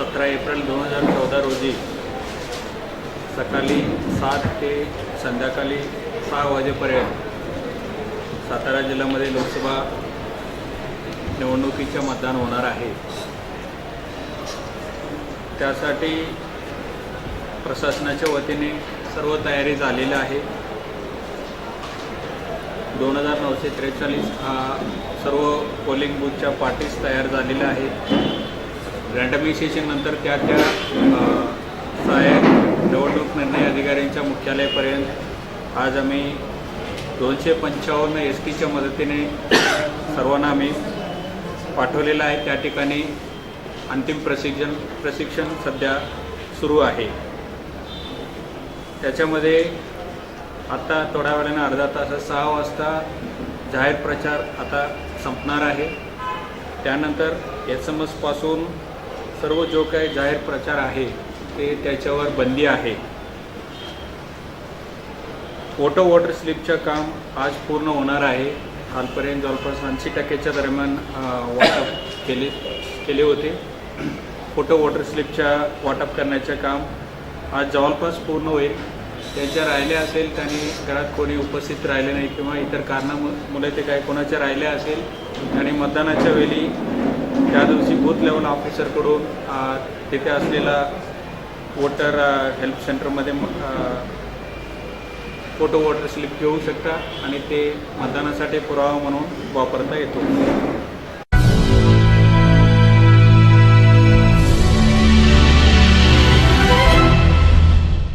सतरा एप्रिल दोन हजार चौदा रोजी सकाळी सात ते संध्याकाळी सहा वाजेपर्यंत सातारा जिल्ह्यामध्ये लोकसभा निवडणुकीचे मतदान होणार आहे. त्यासाठी प्रशासनाच्या वतीने सर्व तयारी झालेली आहे. दोन हजार नऊशे त्रेचाळीस हा सर्व पोलिंग बूथच्या पार्टीज तयार झालेल्या आहेत रँडमायझेशननंतर त्या त्या सहाय्यक निवडणूक निर्णय अधिकाऱ्यांच्या मुख्यालयापर्यंत आज आम्ही दोनशे पंचावन्न एस टीच्या मदतीने सर्वांना आम्ही पाठवलेलं आहे. त्या ठिकाणी अंतिम प्रशिक्षण प्रशिक्षण सध्या सुरू आहे. त्याच्यामध्ये आत्ता थोड्या वेळानं अर्धा तास सहा वाजता जाहीर प्रचार आता संपणार आहे. त्यानंतर एस एम एसपासून सर्व जो काही जाहीर प्रचार आहे ते त्याच्यावर बंदी आहे. फोटो वॉटर स्लिपचं काम आज पूर्ण होणार आहे. कालपर्यंत जवळपास ऐंशी टक्क्याच्या दरम्यान अ, वाटप केले केले होते. फोटो वॉटर स्लिपच्या वाटप करण्याचे काम आज जवळपास पूर्ण होईल. त्यांच्या राहिल्या असेल त्यांनी घरात कोणी उपस्थित राहिले नाही किंवा इतर कारणामुळे ते काय कोणाच्या राहिल्या असेल आणि मतदानाच्या वेळी त्या दिवशी बूथ लेवल ऑफिसरकडून तिथे असलेला वोटर हेल्प सेंटरमध्ये म- फोटो वॉटर स्लिप घेऊ शकता आणि ते मतदानासाठी पुरावा म्हणून वापरता येतो.